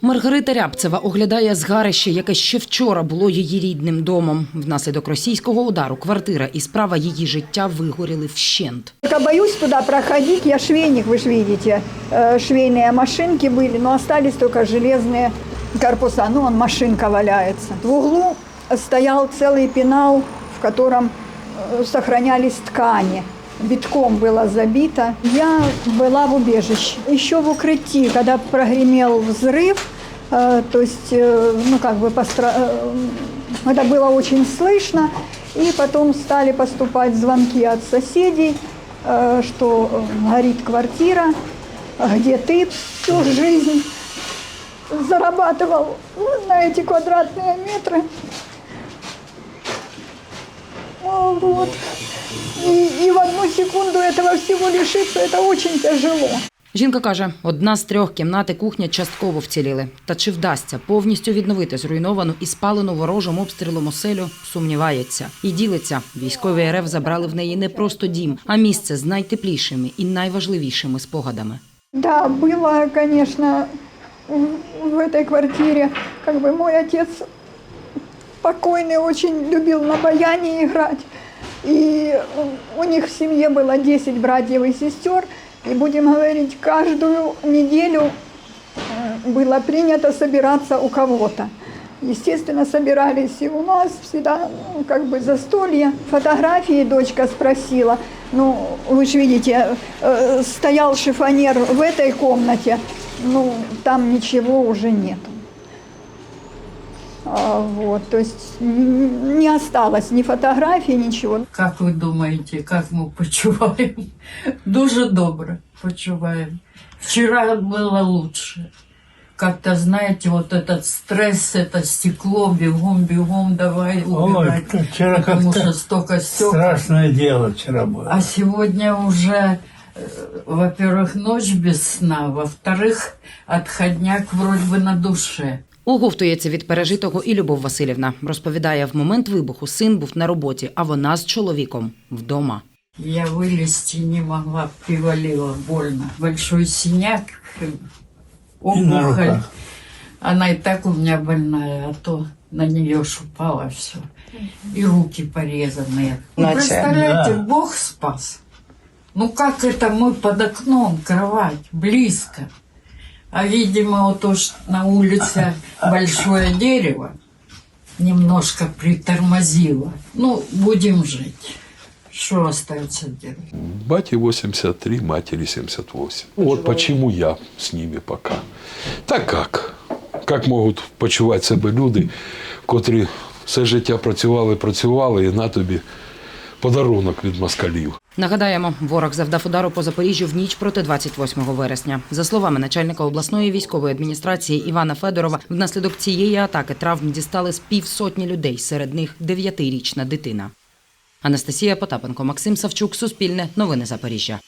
Маргарита Рябцева оглядає згарище, яке ще вчора було її рідним домом. Внаслідок російського удару квартира і справа її життя вигоріли вщент. Только боюсь туда проходить, я швейник, вы же видите, Э, швейные машинки были, но остались только железные корпуса, ну, он машинка валяется. В углу стоял целый пенал, в котором э, сохранялись ткани. Битком было забито. Я была в убежище. Еще в укрытии, когда прогремел взрыв, э, то есть, э, ну, как бы, постра- э, это было очень слышно, и потом стали поступать звонки от соседей, э, что э, горит квартира, где ты всю жизнь зарабатывал на эти квадратные метры. О, Вот. И, и в одну секунду этого всего лишиться, это очень тяжело. Жінка каже, одна з трьох кімнат і кухня частково вціліли. Та чи вдасться повністю відновити зруйновану і спалену ворожим обстрілом оселю, сумнівається. І ділиться. Військові РФ забрали в неї не просто дім, а місце з найтеплішими і найважливішими спогадами. Да, было, конечно, в- в этой квартире, как бы мой отец покойный очень любил на баяне играть. И у них в семье было 10 братьев и сестер. И будем говорить, каждую неделю э, было принято собираться у кого-то. Естественно, собирались и у нас всегда ну, как бы застолье. Фотографии дочка спросила. Ну, вы же видите, э, стоял шифонер в этой комнате, ну, там ничего уже нету. А, Вот, то есть н- не осталось ни фотографий, ничего. Как ви думаєте, як ми почуваємо? Дуже добре почуваємо. Вчера было лучше. Как-то, знаете, вот этот стресс, это стекло, бегом, бегом, давай убирать. Ой, вчера потому как-то что столько стекол. Страшное дело вчера было. А сегодня уже, э, во-первых, ночь без сна, во-вторых, отходняк вроде бы на душе. Оговтується від пережитого і Любов Васильівна. Розповідає, в момент вибуху син був на роботі, а вона з чоловіком вдома. Я вылезти не могла, привалила больно. Большой синяк, э, И на опухоль. руках. Она и так у меня больная, а то на нее ж упало все. И руки порезанные. Ну, Значит, представляете, да. Бог спас. Ну как это мы под окном, кровать, близко. А видимо, вот то, что на улице большое дерево немножко притормозило. Ну, будем жить. Что остается делать? Бате 83, матери 78. Вот почему я с ними пока. Так как? Як можуть почувати себе люди, котрі все життя працювали, працювали, і на тобі подарунок від москалів. Нагадаємо, ворог завдав удару по Запоріжжю в ніч проти 28 вересня. За словами начальника обласної військової адміністрації Івана Федорова, внаслідок цієї атаки травм дістали з півсотні людей, серед них дев'ятирічна дитина. Анастасія Потапенко, Максим Савчук, Суспільне, Новини Запоріжжя.